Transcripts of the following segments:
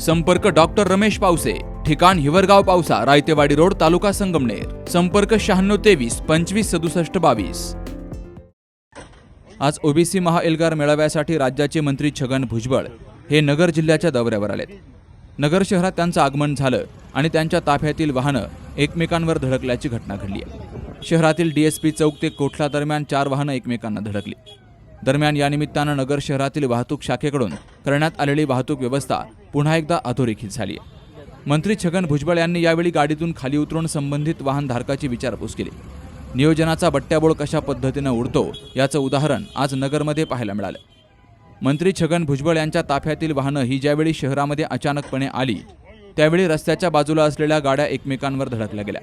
संपर्क डॉक्टर रमेश पावसे ठिकाण हिवरगाव पावसा रायतेवाडी रोड तालुका संगमनेर. संपर्क शहाण्णव तेवीस पंचवीस सदुसष्ट बावीस. आज ओबीसी महाएल्गार मेळाव्यासाठी राज्याचे मंत्री छगन भुजबळ हे नगर जिल्ह्याच्या दौऱ्यावर आलेत. नगर शहरात त्यांचं आगमन झालं आणि त्यांच्या ताफ्यातील वाहनं एकमेकांवर धडकल्याची घटना घडली. आहे शहरातील डीएसपी चौक ते कोठला दरम्यान चार वाहनं एकमेकांना धडकली. दरम्यान या निमित्तानं नगर शहरातील वाहतूक शाखेकडून करण्यात आलेली वाहतूक व्यवस्था पुन्हा एकदा अधोरेखित झाली. आहे मंत्री छगन भुजबळ यांनी यावेळी गाडीतून खाली उतरून संबंधित वाहनधारकाची विचारपूस केली. नियोजनाचा बट्ट्याबोळ कशा पद्धतीनं उडतो याचं उदाहरण आज नगरमध्ये पाहायला मिळालं. मंत्री छगन भुजबळ यांच्या ताफ्यातील वाहनं ही ज्यावेळी शहरामध्ये अचानकपणे आली त्यावेळी रस्त्याच्या बाजूला असलेल्या गाड्या एकमेकांवर धडकल्या गेल्या.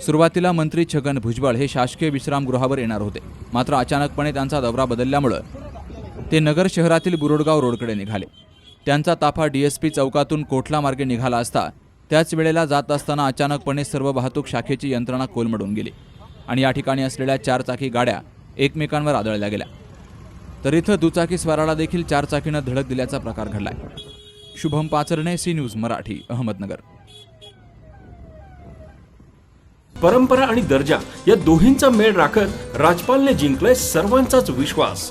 सुरुवातीला मंत्री छगन भुजबळ हे शासकीय विश्रामगृहावर येणार होते मात्र अचानकपणे त्यांचा दौरा बदलल्यामुळं ते नगर शहरातील बुरुडगाव रोडकडे निघाले. त्यांचा ताफा डीएसपी चौकातून कोठला मार्गे निघाला असता त्याच वेळेला जात असताना अचानकपणे सर्व वाहतूक शाखेची यंत्रणा कोलमडून गेली आणि या ठिकाणी असलेल्या चारचाकी गाड्या एकमेकांवर आदळल्या गेल्या. तर इथं दुचाकी स्वाराला देखील चारचाकीनं धडक दिल्याचा प्रकार घडलाय. Shubham Pacharne C news Marathi Ahmednagar. परंपरा आणि दर्जा या दोहींचा मेळ राखत राजपालने जिंकलाय सर्वांचाच विश्वास.